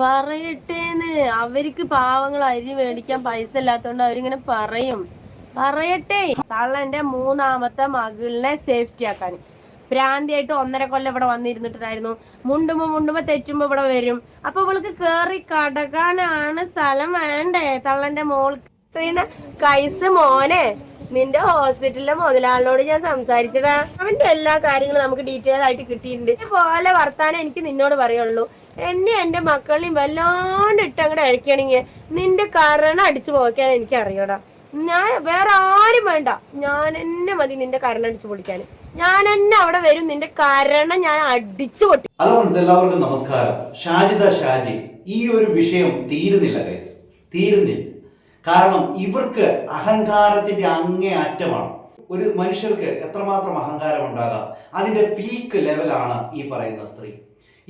പറയട്ടേന്ന്. അവർക്ക് പാവങ്ങൾ അരി മേടിക്കാൻ പൈസ ഇല്ലാത്തോണ്ട് അവരിങ്ങനെ പറയും. പറയട്ടെ. തള്ളന്റെ മൂന്നാമത്തെ മകളിനെ സേഫ്റ്റി ആക്കാൻ. ഭ്രാന്തിയായിട്ട് ഒന്നര കൊല്ലം ഇവിടെ വന്നിരുന്നിട്ടുണ്ടായിരുന്നു. മുണ്ടുമ്പോ മുണ്ടുമ്പോ തെറ്റുമ്പോ ഇവിടെ വരും. അപ്പൊ ഇവൾക്ക് കേറി കടക്കാനാണ് സ്ഥലം വേണ്ടേ? തള്ളന്റെ മോൾക്ക് കൈസ് മോനെ. നിന്റെ ഹോസ്പിറ്റലിലെ മുതലാളിനോട് ഞാൻ സംസാരിച്ചടാ അവന്റെ എല്ലാ കാര്യങ്ങളും നമുക്ക് ഡീറ്റെയിൽ ആയിട്ട് കിട്ടിയിട്ടുണ്ട്. പോലെ വർത്താനം എനിക്ക് നിന്നോട് പറയുള്ളൂ. എന്നെ എന്റെ മക്കളെയും വല്ലാണ്ട് ഇട്ടങ്ങടെ അഴിക്കണെങ്കിൽ നിന്റെ കരണം അടിച്ചു പോകാൻ എനിക്ക് അറിയടാ. ഞാൻ വേറെ ആരും വേണ്ട. ഞാൻ എന്നെ മതി നിന്റെ കരണം അടിച്ചു പൊളിക്കാൻ. ഞാൻ എന്നെ അവിടെ വരും നിന്റെ കരണം ഞാൻ അടിച്ചു പൊട്ടി ഹലോ ഫ്രണ്ട്സ് എല്ലാവർക്കും നമസ്കാരം. ഷാജിദ ഷാജി ഈ ഒരു വിഷയം തീരുന്നില്ല ഗൈസ് തീരുന്നില്ല. കാരണം ഇവർക്ക് അഹങ്കാരത്തിന്റെ അങ്ങേ അറ്റമാണ്. ഒരു മനുഷ്യർക്ക് എത്രമാത്രം അഹങ്കാരം ഉണ്ടാകാം? അതിന്റെ പീക്ക് ലെവലാണ് ഈ പറയുന്ന സ്ത്രീ.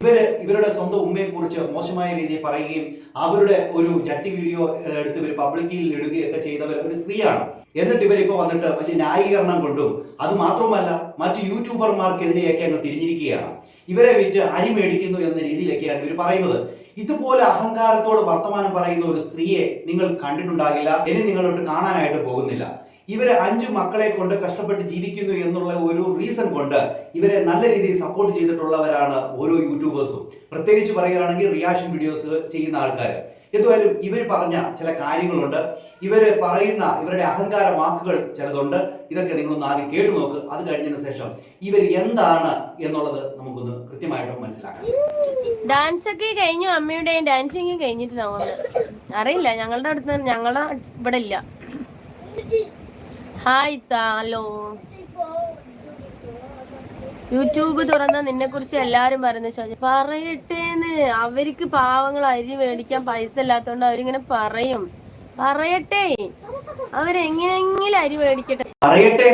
ഇവർ ഇവരുടെ സ്വന്തം ഉമ്മയെ കുറിച്ച് മോശമായ രീതിയിൽ പറയുകയും അവരുടെ ഒരു ചട്ടി വീഡിയോ എടുത്ത് ഇവർ പബ്ലിക്കിൽ ഇടുകയൊക്കെ ചെയ്തവർ ഒരു സ്ത്രീയാണ്. എന്നിട്ട് ഇവരിപ്പോ വന്നിട്ട് വലിയ ന്യായീകരണം കൊണ്ടും അത് മാത്രമല്ല മറ്റു യൂട്യൂബർമാർക്കെതിരെയൊക്കെ അങ്ങ് തിരിഞ്ഞിരിക്കുകയാണ്. ഇവരെ വിറ്റ് അരി മേടിക്കുന്നു എന്ന രീതിയിലൊക്കെയാണ് ഇവർ പറയുന്നത്. ഇതുപോലെ അഹങ്കാരത്തോട് വർത്തമാനം പറയുന്ന ഒരു സ്ത്രീയെ നിങ്ങൾ കണ്ടിട്ടുണ്ടാകില്ല. ഇനി നിങ്ങളോട്ട് കാണാനായിട്ട് പോകുന്നില്ല. ഇവരെ അഞ്ചു മക്കളെ കൊണ്ട് കഷ്ടപ്പെട്ട് ജീവിക്കുന്നു എന്നുള്ള ഒരു റീസൺ കൊണ്ട് ഇവരെ നല്ല രീതിയിൽ സപ്പോർട്ട് ചെയ്തിട്ടുള്ളവരാണ് ഓരോ യൂട്യൂബേഴ്സും പ്രത്യേകിച്ച് പറയുകയാണെങ്കിൽ റിയാക്ഷൻ വീഡിയോസ് ചെയ്യുന്ന ആൾക്കാർ എന്തുവായാലും ഇവർ പറഞ്ഞ ചില കാര്യങ്ങളുണ്ട്. ഇവർ പറയുന്ന ഇവരുടെ അഹങ്കാര വാക്കുകൾ ചിലതുണ്ട്. ഇതൊക്കെ നിങ്ങളൊന്ന് ആദ്യം കേട്ടു നോക്ക്. അത് കഴിഞ്ഞതിന് ശേഷം ഇവർ എന്താണ് എന്നുള്ളത് നമുക്കൊന്ന് കൃത്യമായിട്ട് മനസ്സിലാക്കാം. ഡാൻസ് ഒക്കെ കഴിഞ്ഞു. അമ്മയുടെയും ഡാൻസിങ് കഴിഞ്ഞിട്ടുണ്ടാവും അറിയില്ല. ഞങ്ങളുടെ അടുത്ത് ഞങ്ങളുടെ ഇവിടെ ഇല്ല. ഹായ് താലോ. യൂട്യൂബ് തുറന്ന നിന്നെ കുറിച്ച് എല്ലാരും പറയുന്ന ചോദിച്ചു പറയട്ടേന്ന്. അവർക്ക് പാവങ്ങൾ അരി മേടിക്കാൻ പൈസ ഇല്ലാത്തോണ്ട് അവരിങ്ങനെ പറയും. പറയട്ടെ. അവരെങ്ങനെങ്കിലും അരി മേടിക്കട്ടെ. പറയട്ടെ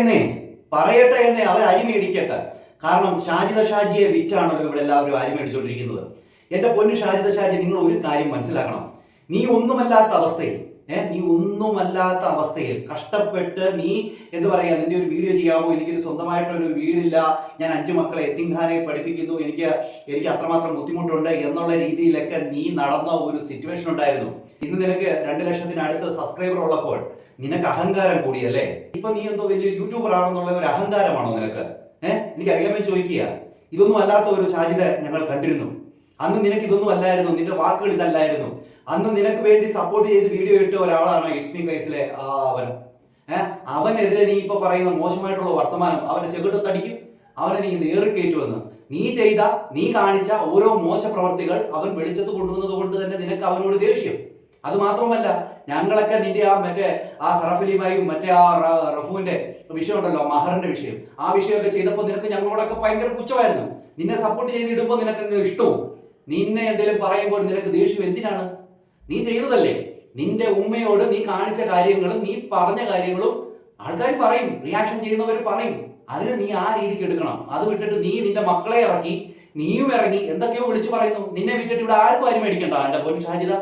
പറയട്ടെ എന്നേ അവർ അരി മേടിക്കട്ടെ. കാരണം ഷാജിദ ഷാജിയെ വിറ്റാണല്ലോ ഇവിടെ എല്ലാവരും അരി മേടിച്ചുകൊണ്ടിരിക്കുന്നത് എന്റെ പൊന്നു ഷാജിദ ഷാജി നിങ്ങൾ ഒരു കാര്യം മനസ്സിലാക്കണം. നീ ഒന്നുമല്ലാത്ത അവസ്ഥയിൽ നീ ഒന്നുമല്ലാത്ത അവസ്ഥയിൽ കഷ്ടപ്പെട്ട് നീ എന്ത് പറയാ നിന്റെ ഒരു വീഡിയോ ചെയ്യാമോ? എനിക്കൊരു സ്വന്തമായിട്ടൊരു വീടില്ല. ഞാൻ അഞ്ചു മക്കളെ എത്തിങ്കാനെ പഠിപ്പിക്കുന്നു. എനിക്ക് എനിക്ക് അത്രമാത്രം ബുദ്ധിമുട്ടുണ്ട് എന്നുള്ള രീതിയിലൊക്കെ നീ നടന്ന ഒരു സിറ്റുവേഷൻ ഉണ്ടായിരുന്നു. ഇന്ന് നിനക്ക് രണ്ട് ലക്ഷത്തിനടുത്ത് സബ്സ്ക്രൈബർ ഉള്ളപ്പോൾ നിനക്ക് അഹങ്കാരം കൂടിയല്ലേ? ഇപ്പൊ നീ എന്തോ വലിയ യൂട്യൂബർ ആണെന്നുള്ള ഒരു അഹങ്കാരമാണോ നിനക്ക്? ഏഹ് എനിക്ക് അറിയാമെന്ന് ചോദിക്കുക. ഇതൊന്നും അല്ലാത്ത ഒരു സാധ്യത ഞങ്ങൾ കണ്ടിരുന്നു. അന്ന് നിനക്ക് ഇതൊന്നും അല്ലായിരുന്നു. നിന്റെ വാക്കുകൾ ഇതല്ലായിരുന്നു. അന്ന് നിനക്ക് വേണ്ടി സപ്പോർട്ട് ചെയ്ത് വീഡിയോ ഇട്ട ഒരാളാണ് ഇറ്റ്സ്മി കൈസിലെ ആ അവൻ. ഏഹ് അവനെതിരെ നീ ഇപ്പൊ പറയുന്ന മോശമായിട്ടുള്ള വർത്തമാനം അവന്റെ ചെകിട്ടത്തടിക്കും അവനെ നീ നേറിക്കയറ്റുമെന്ന് നീ ചെയ്ത നീ കാണിച്ച ഓരോ മോശ പ്രവർത്തികൾ അവൻ വെളിച്ചത്ത് കൊണ്ടുവന്നത് കൊണ്ട് തന്നെ നിനക്ക് അവനോട് ദേഷ്യം. അത് മാത്രമല്ല ഞങ്ങളൊക്കെ നിന്റെ ആ മറ്റേ ആ സറഫലിമായും മറ്റേ ആ റഫുവിന്റെ വിഷയം ഉണ്ടല്ലോ മഹറിന്റെ വിഷയം. ആ വിഷയമൊക്കെ ചെയ്തപ്പോൾ നിനക്ക് ഞങ്ങളോടൊക്കെ ഭയങ്കര പുച്ഛമായിരുന്നു. നിന്നെ സപ്പോർട്ട് ചെയ്ത് ഇടുമ്പോൾ നിനക്ക് ഇഷ്ടവും. നിന്നെ എന്തെങ്കിലും പറയുമ്പോൾ നിനക്ക് ദേഷ്യം എന്തിനാണ്? നീ ചെയ്തതല്ലേ? നിന്റെ ഉമ്മയോട് നീ കാണിച്ച കാര്യങ്ങളും നീ പറഞ്ഞ കാര്യങ്ങളും ആൾക്കാർ പറയും റിയാക്ഷൻ ചെയ്യുന്നവർ പറയും. അതിന് നീ ആ രീതിക്ക് എടുക്കണം. അത് വിട്ടിട്ട് നീ നിന്റെ മക്കളെ ഇറക്കി നീയും ഇറങ്ങി എന്തൊക്കെയോ വിളിച്ചു പറയുന്നു. നിന്നെ വിട്ടിട്ട് ഇവിടെ ആർക്കും ആരും മേടിക്കണ്ട. എന്റെ പൊൻ ഷാജിത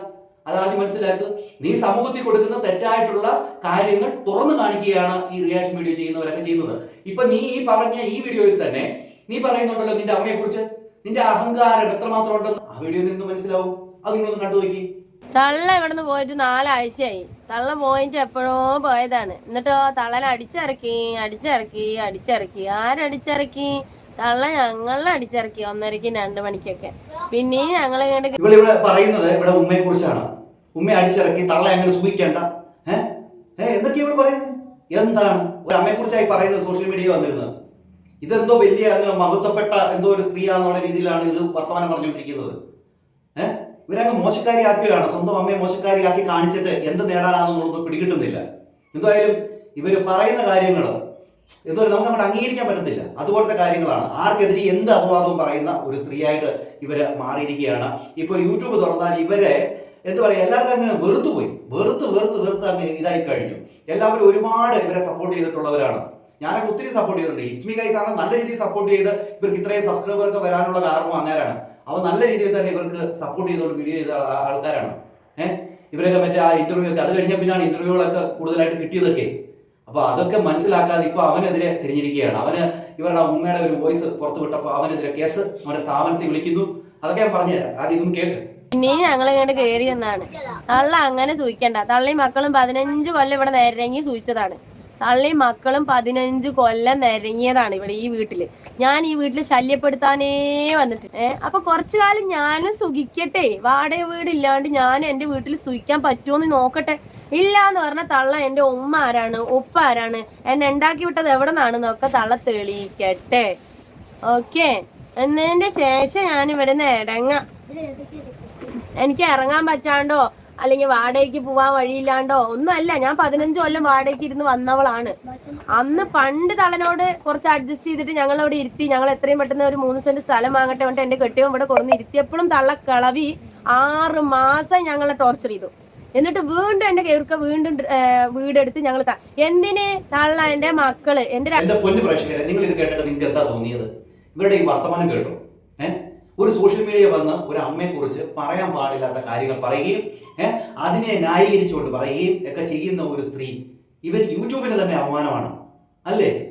അതാദ്യം മനസ്സിലാക്കുക നീ സമൂഹത്തിൽ കൊടുക്കുന്ന തെറ്റായിട്ടുള്ള കാര്യങ്ങൾ തുറന്നു കാണിക്കുകയാണ് ഈ റിയാക്ഷൻ വീഡിയോ ചെയ്യുന്നവരൊക്കെ ചെയ്യുന്നത്. ഇപ്പൊ നീ ഈ പറഞ്ഞ ഈ വീഡിയോയിൽ തന്നെ നീ പറയുന്നുണ്ടല്ലോ നിന്റെ അമ്മയെ കുറിച്ച് നിന്റെ അഹങ്കാരം എത്രമാത്രം ഉണ്ടെന്ന്. ആ വീഡിയോ നിന്ന് മനസ്സിലാവും. അത് നിങ്ങളൊന്ന് കണ്ടു നോക്കി തള്ള ഇവിടുന്ന് പോയിട്ട് നാലാഴ്ചയായി. തള്ള പോയിട്ട് എപ്പോഴോ പോയതാണ്. എന്നിട്ടോ തള്ളനെ അടിച്ചിറക്കി അടിച്ചിറക്കി അടിച്ചിറക്കി. ആരടിച്ചിറക്കി തള്ള ഞങ്ങളെ അടിച്ചിറക്കി ഒന്നരക്കും രണ്ട് മണിക്കൊക്കെ. പിന്നെയും ഞങ്ങൾ ഇവിടെ പറയുന്നത് ഇവിടെ ഉമ്മയെ കുറിച്ചാണ്. ഉമ്മ അടിച്ചിറക്കി തള്ള അങ്ങനെ സൂഹിക്കണ്ട. എന്തൊക്കെയാ ഇവിടെ പറയുന്നത്? എന്താണ്? ഒരു അമ്മയെ കുറിച്ചായി പറയുന്നത് സോഷ്യൽ മീഡിയ വന്നിരുന്നത്. ഇതെന്തോ വലിയ മഹത്വപ്പെട്ട എന്തോ ഒരു സ്ത്രീയാന്നുള്ള രീതിയിലാണ് ഇത് വർത്തമാനം പറഞ്ഞുകൊണ്ടിരിക്കുന്നത്. ഏഹ് ഇവരങ്ങ് മോശക്കാരിയാക്കുകയാണ്. സ്വന്തം അമ്മയെ മോശക്കാരിയാക്കി കാണിച്ചിട്ട് എന്ത് നേടാനാണെന്നുള്ളത് പിടികിട്ടുന്നില്ല. എന്തായാലും ഇവർ പറയുന്ന കാര്യങ്ങൾ എന്തോ നമുക്ക് അങ്ങോട്ട് അംഗീകരിക്കാൻ പറ്റത്തില്ല. അതുപോലത്തെ കാര്യങ്ങളാണ്. ആർക്കെതിരെ എന്ത് അപവാദവും പറയുന്ന ഒരു സ്ത്രീയായിട്ട് ഇവർ മാറിയിരിക്കുകയാണ്. ഇപ്പൊ യൂട്യൂബ് തുറന്നാൽ ഇവരെ എന്ത് പറയുക എല്ലാവർക്കും അങ്ങ് വെറുത്തു പോയി. വെറുത്ത് വെറുത്ത് വെറുത്ത് അങ്ങ് ഇതായി കഴിഞ്ഞു. എല്ലാവരും ഒരുപാട് ഇവരെ സപ്പോർട്ട് ചെയ്തിട്ടുള്ളവരാണ്. ഞാനൊക്കെ ഒത്തിരി സപ്പോർട്ട് ചെയ്തിട്ടുണ്ട്. ഇറ്റ്സ് മീ ഗൈസ് ആണ് നല്ല രീതിയിൽ സപ്പോർട്ട് ചെയ്ത് ഇവർക്ക് ഇത്രയും സബ്സ്ക്രൈബർക്ക് വരാനുള്ള കാരണം അങ്ങനെയാണ്. അവ നല്ല രീതിയിൽ തന്നെ ഇവർക്ക് സപ്പോർട്ട് ചെയ്തുകൊണ്ട് വീഡിയോ ചെയ്ത ആൾക്കാരാണ്. ഏഹ് ഇവരൊക്കെ മറ്റേ ആ ഇന്റർവ്യൂ ഒക്കെ അത് കഴിഞ്ഞ പിന്നാണ് ഇന്റർവ്യൂകളൊക്കെ കൂടുതലായിട്ട് കിട്ടിയതൊക്കെ. അപ്പൊ അതൊക്കെ മനസ്സിലാക്കാതെ ഇപ്പൊ അവനെതിരെ തിരിഞ്ഞിരിക്കുകയാണ്. അവന് ഇവരുടെ ഉമ്മയുടെ ഒരു വോയിസ് പുറത്തു വിട്ടപ്പോൾ അവനെതിരെ കേസ് അവന്റെ സ്ഥാപനത്തിൽ വിളിക്കുന്നു. അതൊക്കെ ഞാൻ പറഞ്ഞുതരാം. ആദ്യം ഇതൊന്ന് കേൾക്ക് പിന്നെയും ഞങ്ങളിങ്ങോട്ട് കയറി എന്നാണ്. തള്ള അങ്ങനെ സൂയിക്കണ്ട. തള്ളി മക്കളും പതിനഞ്ച് കൊല്ലം ഇവിടെ നിരങ്ങി സൂയിച്ചതാണ്. തള്ളി മക്കളും പതിനഞ്ച് കൊല്ലം നിരങ്ങിയതാണ് ഇവിടെ ഈ വീട്ടിൽ. ഞാൻ ഈ വീട്ടിൽ ശല്യപ്പെടുത്താനേ വന്നിട്ട് ഏഹ് അപ്പൊ കുറച്ചു കാലം ഞാനും സുഖിക്കട്ടെ. വാടക വീട് ഇല്ലാണ്ട് ഞാൻ എന്റെ വീട്ടിൽ സുഖിക്കാൻ പറ്റുമോന്ന് നോക്കട്ടെ. ഇല്ല എന്ന് പറഞ്ഞ തള്ള എന്റെ ഉമ്മ ആരാണ്? ഉപ്പ ആരാണ്? എന്നെ ഉണ്ടാക്കി വിട്ടത് എവിടെ നിന്നാണെന്നൊക്കെ തള്ള തെളിയിക്കട്ടെ. ഓക്കെ. എന്നതിന്റെ ശേഷം ഞാൻ ഇവിടുന്ന് ഇടങ്ങാം എനിക്ക് ഇറങ്ങാൻ പറ്റാണ്ടോ? അല്ലെങ്കിൽ വാടകയ്ക്ക് പോവാൻ വഴിയില്ലാണ്ടോ? ഒന്നുമല്ല ഞാൻ പതിനഞ്ച് കൊല്ലം വാടകയ്ക്ക് ഇരുന്ന് വന്നവളാണ്. അന്ന് പണ്ട് തളനോട് കുറച്ച് അഡ്ജസ്റ്റ് ചെയ്തിട്ട് ഞങ്ങൾ അവിടെ ഇരുത്തി ഞങ്ങൾ എത്രയും പെട്ടെന്ന് ഒരു മൂന്ന് സെന്റ് സ്ഥലം വാങ്ങട്ടെ കൊണ്ട് എന്റെ കെട്ടിയവൻ ഇവിടെ കുറന്ന് ഇരുത്തിയപ്പോഴും തള്ള കളവി ആറ് മാസം ഞങ്ങളെ ടോർച്ചർ ചെയ്തു. എന്നിട്ട് വീണ്ടും എന്റെ കേൾക്ക വീണ്ടും വീടെടുത്ത് ഞങ്ങൾ എന്തിന് തള്ള എന്റെ മക്കൾ? എന്റെ ഇവരുടെ ഈ വർത്തമാനം കേട്ടോ. ഏഹ് ഒരു സോഷ്യൽ മീഡിയ വന്ന് ഒരു അമ്മയെ കുറിച്ച് പറയാൻ പാടില്ലാത്ത കാര്യങ്ങൾ പറയുകയും അതിനെ ന്യായീകരിച്ചുകൊണ്ട് പറയുകയും ഒക്കെ ചെയ്യുന്ന ഒരു സ്ത്രീ. ഇവർ യൂട്യൂബിന് തന്നെ അപമാനമാണ്. അല്ലേ?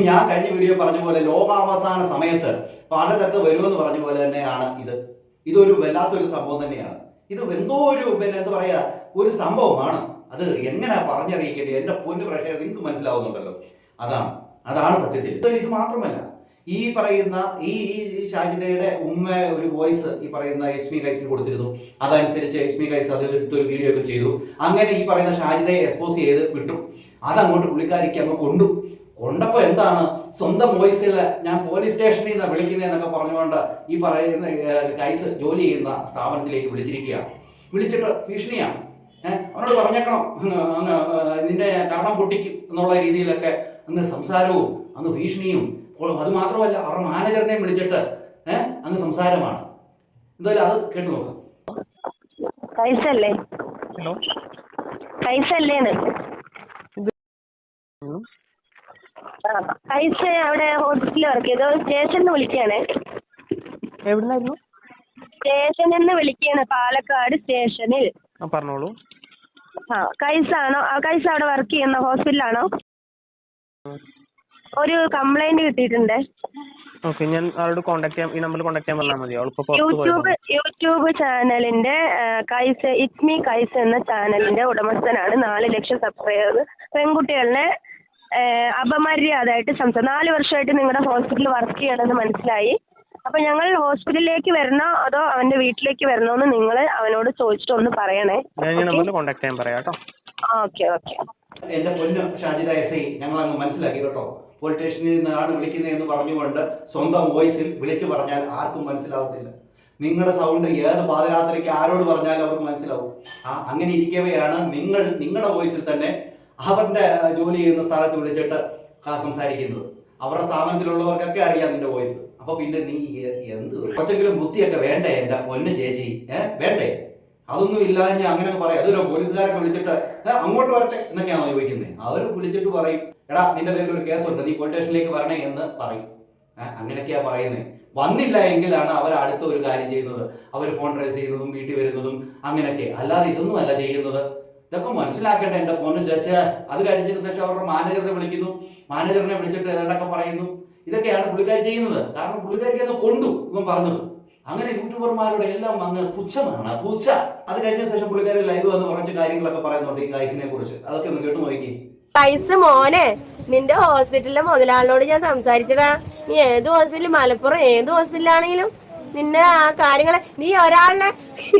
ഞാൻ കഴിഞ്ഞ വീഡിയോ പറഞ്ഞ പോലെ ലോകാവസാന സമയത്ത് പലതൊക്കെ വരുമെന്ന് പറഞ്ഞ പോലെ തന്നെയാണ് ഇത്. ഇതൊരു വല്ലാത്തൊരു സംഭവം തന്നെയാണ്. ഇത് എന്തോ ഒരു പിന്നെ എന്താ പറയാ ഒരു സംഭവമാണ്. അത് എങ്ങനെ പറഞ്ഞറിയിക്കേണ്ടത്? എന്റെ പൊന്നു പ്രേക്ഷകർ നിങ്ങൾക്ക് മനസ്സിലാവുന്നുണ്ടല്ലോ. അതാണ് അതാണ് സത്യത്തിൽ. ഇത് മാത്രമല്ല ഈ പറയുന്ന ഈ ഈ ഷാജിദയുടെ ഉമ്മ ഒരു വോയിസ് ഈ പറയുന്ന എസ്മി കൈസിന് കൊടുത്തിരുന്നു. അതനുസരിച്ച് എസ്മി കൈസ് അത് എടുത്തൊരു വീഡിയോ ഒക്കെ ചെയ്തു. അങ്ങനെ ഈ പറയുന്ന ഷാജിദയെ എക്സ്പോസ് ചെയ്ത് വിട്ടു. അതങ്ങോട്ട് പുള്ളിക്കാരിക്ക് അങ്ങ് കൊണ്ടു. കൊണ്ടപ്പോ എന്താണ്? സ്വന്തം വോയിസിൽ ഞാൻ പോലീസ് സ്റ്റേഷനിൽ നിന്ന് വിളിക്കുന്നതെന്നൊക്കെ പറഞ്ഞുകൊണ്ട് ഈ പറയുന്ന കൈസ് ജോലി ചെയ്യുന്ന സ്ഥാപനത്തിലേക്ക് വിളിച്ചിരിക്കുകയാണ്. വിളിച്ചിട്ട് ഭീഷണിയാണ്. അവനോട് പറഞ്ഞേക്കണം. നിന്റെ കാരണം പൊട്ടിക്കും എന്നുള്ള രീതിയിലൊക്കെ അങ്ങ് സംസാരവും അങ്ങ് ഭീഷണിയും അപ്പോൾ അത് മാത്രമല്ല അവരുടെ മാനേജറിനെയും വിളിച്ചിട്ട് ഏഹ് അങ്ങ് സംസാരമാണ്. എന്തായാലും അത് കേട്ടു നോക്കാം. കൈസല്ലേ ഹലോ? കൈസല്ലേന്ന് ഹലോ? ആ, അവിടെ ഹോസ്പിറ്റലിൽ വർക്ക് ചെയ്തു. സ്റ്റേഷനിൽ നിന്ന് വിളിക്കുകയാണേ. എവിടുന്നായിരുന്നു? സ്റ്റേഷനിൽ നിന്ന് വിളിക്കുകയാണ് പാലക്കാട് സ്റ്റേഷനിൽ. ആ പറഞ്ഞോളൂ. ആ കൈസാണോ ആ കൈസ അവിടെ വർക്ക് ചെയ്യുന്ന ഹോസ്പിറ്റലാണോ? ഒരു കംപ്ലൈന്റ് കിട്ടിയിട്ടുണ്ട്. ഓക്കെ ഞാൻ അവളോട് കോൺടാക്ട് ചെയ്യാം. ഈ നമ്പറിൽ കോൺടാക്ട് ചെയ്യാൻ പറഞ്ഞാൽ മതി. അവളിപ്പോൾ പുറത്ത് യൂട്യൂബ് പോയി യൂട്യൂബ് ചാനലിന്റെ ആ, കൈസ് ഇറ്റ് മീ കൈസ് എന്ന ചാനലിന്റെ ഉടമസ്ഥനാണ് നാല് ലക്ഷം സബ്സ്ക്രൈബേഴ്സ് പെൺകുട്ടികളെ ആ, അപമര്യാദയായിട്ട് സംസാരം നാല് വർഷമായിട്ട് നിങ്ങളുടെ ഹോസ്പിറ്റലിൽ വർക്ക് ചെയ്യണമെന്ന് മനസ്സിലായി. അപ്പൊ ഞങ്ങൾ ഹോസ്പിറ്റലിലേക്ക് വരണോ അതോ അവന്റെ വീട്ടിലേക്ക് വരണോ എന്ന് നിങ്ങൾ അവനോട് ചോദിച്ചിട്ട് ഒന്ന് പറയണേ. ഞാൻ ഈ നമ്പറിൽ കോൺടാക്ട് ചെയ്യാൻ പറയാം കേട്ടോ. ഓക്കെ ഓക്കെ എന്റെ പൊന്നു ഷാജിദ എസ് ഐ ഞങ്ങൾ അങ്ങ് മനസ്സിലാക്കി കേട്ടോ. പോലീസ് സ്റ്റേഷനിൽ നിന്നാണ് വിളിക്കുന്നത് എന്ന് പറഞ്ഞുകൊണ്ട് സ്വന്തം വോയിസിൽ വിളിച്ചു പറഞ്ഞാൽ ആർക്കും മനസ്സിലാവത്തില്ല. നിങ്ങളുടെ സൗണ്ട് ഏത് പാതിരാത്രിക്ക് ആരോട് പറഞ്ഞാലും അവർക്ക് മനസ്സിലാവും. ആ അങ്ങനെ ഇരിക്കവെയാണ് നിങ്ങൾ നിങ്ങളുടെ വോയിസിൽ തന്നെ അവരുടെ ജോലി ചെയ്യുന്ന സ്ഥലത്ത് വിളിച്ചിട്ട് സംസാരിക്കുന്നത്. അവരുടെ സ്ഥാപനത്തിലുള്ളവർക്കൊക്കെ അറിയാം നിന്റെ വോയിസ് അപ്പൊ പിന്നെ നീ എന്ത്? കുറച്ചെങ്കിലും ബുദ്ധിയൊക്കെ വേണ്ടേ എന്റെ പൊന്ന ചേച്ചി? ഏഹ് വേണ്ടേ? അതൊന്നും ഇല്ല ഞാൻ അങ്ങനെ പറയാം. അതൊരു പോലീസുകാരൊക്കെ വിളിച്ചിട്ട് അങ്ങോട്ട് വരട്ടെ എന്നൊക്കെയാണോ ചോദിക്കുന്നത് അവർ വിളിച്ചിട്ട് പറയും. എടാ നിന്റെ പേരിൽ ഒരു കേസുണ്ട് നീ പോലീസ് സ്റ്റേഷനിലേക്ക് വരണേ എന്ന് പറയും. അങ്ങനെയൊക്കെയാ പറയുന്നത് വന്നില്ല എങ്കിലാണ് അവർ അടുത്ത ഒരു കാര്യം ചെയ്യുന്നത്. അവർ ഫോൺ ട്രേസ് ചെയ്യുന്നതും വീട്ടിൽ വരുന്നതും അങ്ങനെയൊക്കെ. അല്ലാതെ ഇതൊന്നും അല്ല ചെയ്യുന്നത്. ഇതൊക്കെ മനസ്സിലാക്കട്ടെ എന്റെ ഫോൺ ചേച്ച. അത് കഴിഞ്ഞതിന് ശേഷം അവരുടെ മാനേജറിനെ വിളിക്കുന്നു. മാനേജറിനെ വിളിച്ചിട്ട് ഏതാണ്ടൊക്കെ പറയുന്നു. ഇതൊക്കെയാണ് പുള്ളിക്കാരി ചെയ്യുന്നത്. കാരണം പുള്ളിക്കാരിക്ക് അത് കൊണ്ടു ഇവൻ പറഞ്ഞത്. അങ്ങനെ യൂട്യൂബർമാരുടെ എല്ലാം അങ്ങ് പുച്ഛമാണ് പുച്ഛ. അത് കഴിഞ്ഞ ശേഷം പുള്ളിക്കാരി ലൈവ് വന്ന് കുറച്ച് കാര്യങ്ങളൊക്കെ പറയുന്നുണ്ട് ഈ ഗൈസിനെ കുറിച്ച്. അതൊക്കെ ഒന്ന് കേട്ടു നോക്കി പൈസ മോനെ നിന്റെ ഹോസ്പിറ്റലിലെ മുതലാളിനോട് ഞാൻ സംസാരിച്ചടാ നീ ഏത് ഹോസ്പിറ്റൽ മലപ്പുറം ഏത് ഹോസ്പിറ്റലാണെങ്കിലും നിന്നെ ആ കാര്യങ്ങളെ നീ ഒരാളിനെ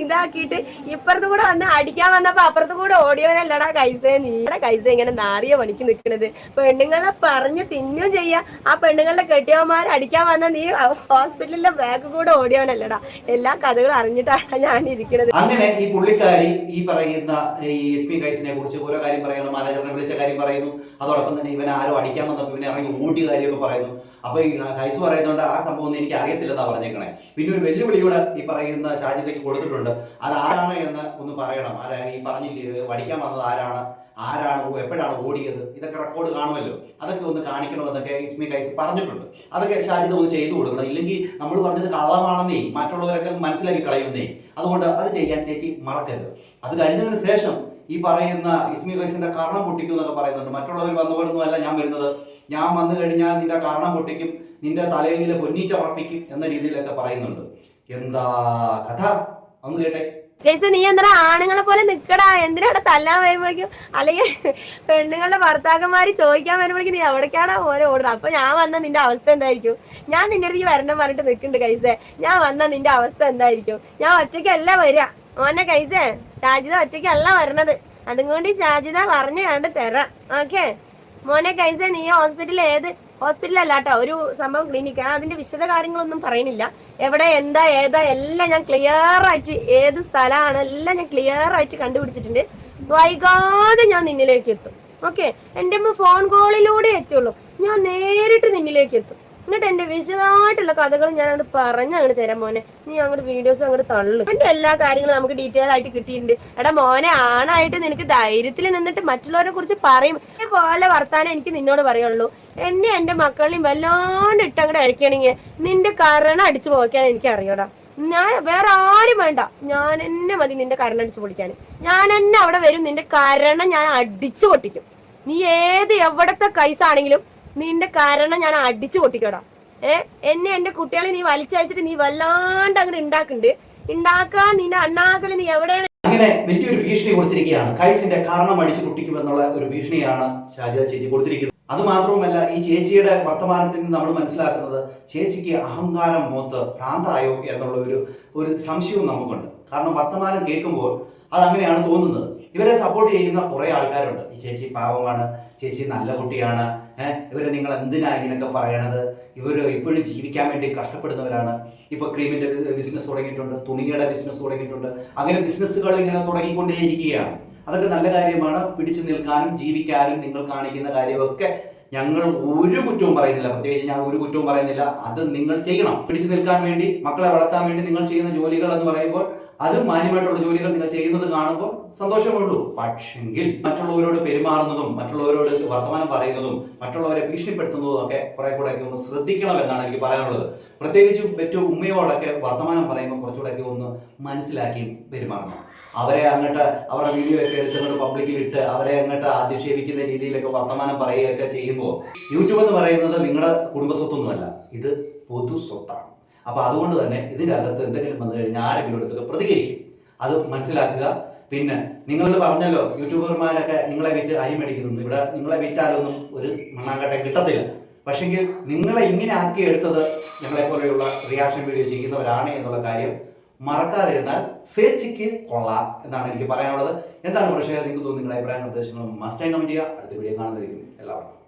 ഇതാക്കിയിട്ട് ഇപ്പുറത്ത് കൂടെ വന്ന് അടിക്കാൻ വന്നപ്പോ അപ്പുറത്ത് കൂടെ ഓടിയവനല്ലടാ കൈസ നീടെ കൈസ ഇങ്ങനെ നാറിയ പണിക്ക് നിൽക്കുന്നത് പെണ്ണുങ്ങളെ പറഞ്ഞ് തിന്നും ചെയ്യാ. ആ പെണ്ണുങ്ങളുടെ കെട്ടിയവന്മാരെ അടിക്കാൻ വന്ന നീ ഹോസ്പിറ്റലിലെ ബാഗ് കൂടെ ഓടിയവനല്ലടാ. എല്ലാ കഥകളും അറിഞ്ഞിട്ടാണ് ഞാൻ ഇരിക്കുന്നത് അങ്ങനെ ഈ പുള്ളിക്കാരി ഈ പറയുന്ന ഈ എച്ച് പി കൈസിനെ കുറിച്ച് ഓരോ കാര്യം പറയുന്നു മാനേജറിനെ വിളിച്ച കാര്യം പറയുന്നു. അതോടൊപ്പം തന്നെ ഇവനെ ആരോ അടിക്കാൻ വന്നപ്പോൾ ഇവനെ ഇറങ്ങി ഓടിയ കാര്യമൊക്കെ പറയുന്നു. അപ്പൊ ഈ കൈസ് പറയുന്നതുകൊണ്ട് ആ സംഭവം ഒന്നും എനിക്ക് അറിയത്തില്ലെന്നാ പറഞ്ഞേക്കണേ. പിന്നെ ഒരു വെല്ലുവിളി കൂടെ ഈ പറയുന്ന ഷാജിദയ്ക്ക് കൊടുത്തിട്ടുണ്ട് അത് ആരാണ് എന്ന് ഒന്ന് പറയണം. ആരാ? ഈ പറഞ്ഞില്ലേ വടിക്കാൻ വന്നത് ആരാണ്? ആരാണ്? എപ്പോഴാണ് ഓടിയത്? ഇതൊക്കെ റെക്കോർഡ് കാണുമല്ലോ. അതൊക്കെ ഒന്ന് കാണിക്കണമെന്നൊക്കെ ഇറ്റ്സ് മീ കൈസ് പറഞ്ഞിട്ടുണ്ട്. അതൊക്കെ ഷാജിത് ഒന്ന് ചെയ്തു കൊടുക്കണം. ഇല്ലെങ്കിൽ നമ്മൾ പറഞ്ഞത് കള്ളമാണെന്നേ മറ്റുള്ളവരൊക്കെ മനസ്സിലാക്കി കളയുന്നേ അതുകൊണ്ട് അത് ചെയ്യാൻ ചേച്ചി മറക്കരുത്. അത് കഴിഞ്ഞതിന് ശേഷം ഈ പറയുന്ന ഇസ്മി കൈസിന്റെ കാരണം പൊട്ടിക്കും എന്നൊക്കെ പറയുന്നുണ്ട്. മറ്റുള്ളവർ വന്നവരൊന്നും അല്ല ഞാൻ വരുന്നത്. ഞാൻ വന്നു കഴിഞ്ഞാൽ നിന്റെ കാരണം പൊട്ടിക്കും നിന്റെ തലയിലെ പൊന്നീച്ച ഉറപ്പിക്കും എന്ന രീതിയിലൊക്കെ പറയുന്നുണ്ട്. എന്താ കഥ? ഒന്ന് കേട്ടെ. നീ എന്താ ആണുങ്ങളെ പോലെ നിക്കടാ? എന്തിനാ അവിടെ തല്ലാൻ വരുമ്പോഴേക്കും? അല്ലെങ്കിൽ പെണ്ണുങ്ങളുടെ ഭർത്താക്കന്മാര് ചോദിക്കാൻ വരുമ്പോഴേക്കും നീ എവിടേക്കാണോ ഓരോ ഓടുന്നത്? അപ്പൊ ഞാൻ വന്ന നിന്റെ അവസ്ഥ എന്തായിരിക്കും? ഞാൻ നിന്റെ അടുത്ത് വരണം പറഞ്ഞിട്ട് നിൽക്കുന്നുണ്ട് കൈസേ. ഞാൻ വന്ന നിന്റെ അവസ്ഥ എന്തായിരിക്കും? ഞാൻ ഒറ്റയ്ക്കല്ല വരിക. മോനെ കൈസേ ഷാജിത ഒറ്റയ്ക്കല്ല വരണത്. അതുകൊണ്ട് ഷാജിത പറഞ്ഞു കണ്ട് തരാം. ഓക്കെ? മോനെ കൈസേ നീ ഹോസ്പിറ്റലിൽ ഏത് ഹോസ്പിറ്റൽ അല്ല കേട്ടോ ഒരു സംഭവം ക്ലിനിക്ക് ആണ് അതിന്റെ വിശദ കാര്യങ്ങളൊന്നും പറയുന്നില്ല. എവിടെ എന്താ ഏതാ എല്ലാം ഞാൻ ക്ലിയർ ആയിട്ട് ഏത് സ്ഥലമാണ് എല്ലാം ഞാൻ ക്ലിയർ ആയിട്ട് കണ്ടുപിടിച്ചിട്ടുണ്ട്. വൈകാതെ ഞാൻ നിന്നിലേക്ക് എത്തും. ഓക്കെ എന്റെ അമ്മ ഫോൺ കോളിലൂടെ എത്തുള്ളൂ ഞാൻ നേരിട്ട് നിന്നിലേക്ക് എത്തും. എന്നിട്ട് എന്റെ വിശദമായിട്ടുള്ള കഥകൾ ഞാൻ അങ്ങോട്ട് പറഞ്ഞ് അങ്ങോട്ട് തരാം മോനെ. നീ അങ്ങോട്ട് വീഡിയോസ് അങ്ങോട്ട് തള്ളു. എന്റെ എല്ലാ കാര്യങ്ങളും നമുക്ക് ഡീറ്റെയിൽ ആയിട്ട് കിട്ടിയിട്ടുണ്ട്. എടാ മോനെ ആണായിട്ട് നിനക്ക് ധൈര്യത്തിൽ നിന്നിട്ട് മറ്റുള്ളവരെ കുറിച്ച് പറയും. പോലെ വർത്താനം എനിക്ക് നിന്നോട് പറയുള്ളൂ. എന്നെ എന്റെ മക്കളെയും വല്ലാണ്ട് ഇട്ട് അങ്ങോട്ട് അഴിക്കണെങ്കിൽ നിന്റെ കരണം അടിച്ചു പോക്കാൻ എനിക്ക് അറിയടാ. ഞാൻ വേറെ ആരും വേണ്ട. ഞാൻ എന്നെ മതി നിന്റെ കരണം അടിച്ചു പൊളിക്കാൻ. ഞാൻ എന്നെ അവിടെ വരും നിന്റെ കരണം ഞാൻ അടിച്ചു പൊട്ടിക്കും. നീ ഏത് എവിടത്തെ കൈസാണെങ്കിലും നിന്റെ കാരണം ഞാൻ അടിച്ചു പൊട്ടിക്കടാം. ഏ എന്നെ എന്റെ കുട്ടികളെ നീ വലിച്ചയച്ചിട്ട് നീ വല്ലാണ്ട് അങ്ങനെ ഉണ്ടാക്കുന്നുണ്ട് ഉണ്ടാക്കാൻ നിന്റെ അണ്ണാക്കളെ നീ എവിടെയാണ്? അങ്ങനെ വലിയൊരു ഭീഷണി കൊടുത്തിരിക്കുകയാണ്. കൈസിന്റെ കാരണം അടിച്ചു പൊട്ടിക്കുമെന്നുള്ള ഒരു ഭീഷണിയാണ് ഷാജ ചേച്ചി കൊടുത്തിരിക്കുന്നത്. അത് മാത്രവുമല്ല ഈ ചേച്ചിയുടെ വർത്തമാനത്തിൽ നിന്ന് നമ്മൾ മനസ്സിലാക്കുന്നത് ചേച്ചിക്ക് അഹങ്കാരം മൂത്ത് ഭ്രാന്തായോ എന്നുള്ള ഒരു ഒരു സംശയവും നമുക്കുണ്ട്. കാരണം വർത്തമാനം കേൾക്കുമ്പോൾ അത് അങ്ങനെയാണ് തോന്നുന്നത്. ഇവരെ സപ്പോർട്ട് ചെയ്യുന്ന കുറെ ആൾക്കാരുണ്ട്. ഈ ചേച്ചി പാവമാണ് ചേച്ചി നല്ല കുട്ടിയാണ് ഇവരെ നിങ്ങൾ എന്തിനാ ഇങ്ങനെയൊക്കെ പറയണത്? ഇവർ ഇപ്പോഴും ജീവിക്കാൻ വേണ്ടി കഷ്ടപ്പെടുന്നവരാണ്. ഇപ്പൊ ക്രീമിന്റെ ബിസിനസ് തുടങ്ങിയിട്ടുണ്ട് തുണിയുടെ ബിസിനസ് തുടങ്ങിയിട്ടുണ്ട്. അങ്ങനെ ബിസിനസ്സുകൾ ഇങ്ങനെ തുടങ്ങിക്കൊണ്ടേയിരിക്കുകയാണ്. അതൊക്കെ നല്ല കാര്യമാണ്. പിടിച്ചു നിൽക്കാനും ജീവിക്കാനും നിങ്ങൾ കാണിക്കുന്ന കാര്യമൊക്കെ ഞങ്ങൾ ഒരു കുറ്റവും പറയുന്നില്ല. പ്രത്യേകിച്ച് ഞാൻ ഒരു കുറ്റവും പറയുന്നില്ല. അത് നിങ്ങൾ ചെയ്യണം. പിടിച്ചു നിൽക്കാൻ വേണ്ടി മക്കളെ വളർത്താൻ വേണ്ടി നിങ്ങൾ ചെയ്യുന്ന ജോലികൾ എന്ന് പറയുമ്പോൾ അത് മാന്യമായിട്ടുള്ള ജോലികൾ നിങ്ങൾ ചെയ്യുന്നത് കാണുമ്പോൾ സന്തോഷമുള്ളൂ. പക്ഷെങ്കിൽ മറ്റുള്ളവരോട് പെരുമാറുന്നതും മറ്റുള്ളവരോട് വർത്തമാനം പറയുന്നതും മറ്റുള്ളവരെ ഭീഷണിപ്പെടുത്തുന്നതും ഒക്കെ കുറെ കൂടെ ഒക്കെ ഒന്ന് ശ്രദ്ധിക്കണം എന്നാണ് എനിക്ക് പറയാനുള്ളത്. പ്രത്യേകിച്ചും ഏറ്റവും ഉമ്മയോടൊക്കെ വർത്തമാനം പറയുമ്പോൾ കുറച്ചുകൂടെ ഒന്ന് മനസ്സിലാക്കി പെരുമാറണം. അവരെ അങ്ങോട്ട് അവരുടെ വീഡിയോ ഒക്കെ എടുത്തുകൊണ്ട് പബ്ലിക്കിൽ ഇട്ട് അവരെ അങ്ങോട്ട് അധിക്ഷേപിക്കുന്ന രീതിയിലൊക്കെ വർത്തമാനം പറയുകയൊക്കെ ചെയ്യുമ്പോൾ യൂട്യൂബ് എന്ന് പറയുന്നത് നിങ്ങളുടെ കുടുംബസ്വത്തൊന്നുമല്ല ഇത് പൊതു സ്വത്താണ്. അപ്പൊ അതുകൊണ്ട് തന്നെ ഇതിന്റെ അകത്ത് എന്തെങ്കിലും വന്നു കഴിഞ്ഞാൽ ആരെങ്കിലും എടുത്തൊക്കെ പ്രതികരിക്കും. അത് മനസ്സിലാക്കുക. പിന്നെ നിങ്ങൾ പറഞ്ഞല്ലോ യൂട്യൂബർമാരൊക്കെ നിങ്ങളെ വിറ്റ് അരി മേടിക്കുന്നു ഇവിടെ നിങ്ങളെ വിറ്റാലൊന്നും ഒരു മണ്ണാങ്കട്ട കിട്ടത്തില്ല. പക്ഷെങ്കിൽ നിങ്ങളെ ഇങ്ങനെ ആക്കി എടുത്തത് ഞങ്ങളെ പോലെയുള്ള റിയാക്ഷൻ വീഡിയോ ചെയ്യുന്നവരാണ് എന്നുള്ള കാര്യം മറക്കാതിരുന്നാൽ സേച്ചിക്ക് കൊള്ളാം എന്നാണ് എനിക്ക് പറയാനുള്ളത്. എന്താണ് പ്രേക്ഷകർ നിങ്ങൾക്ക് തോന്നുന്നു നിങ്ങളുടെ അഭിപ്രായ നിർദ്ദേശങ്ങളും? മസ്റ്റ് കമന്റ് ചെയ്യുക. അടുത്ത വീഡിയോ കാണുന്നതായിരിക്കും. എല്ലാവർക്കും.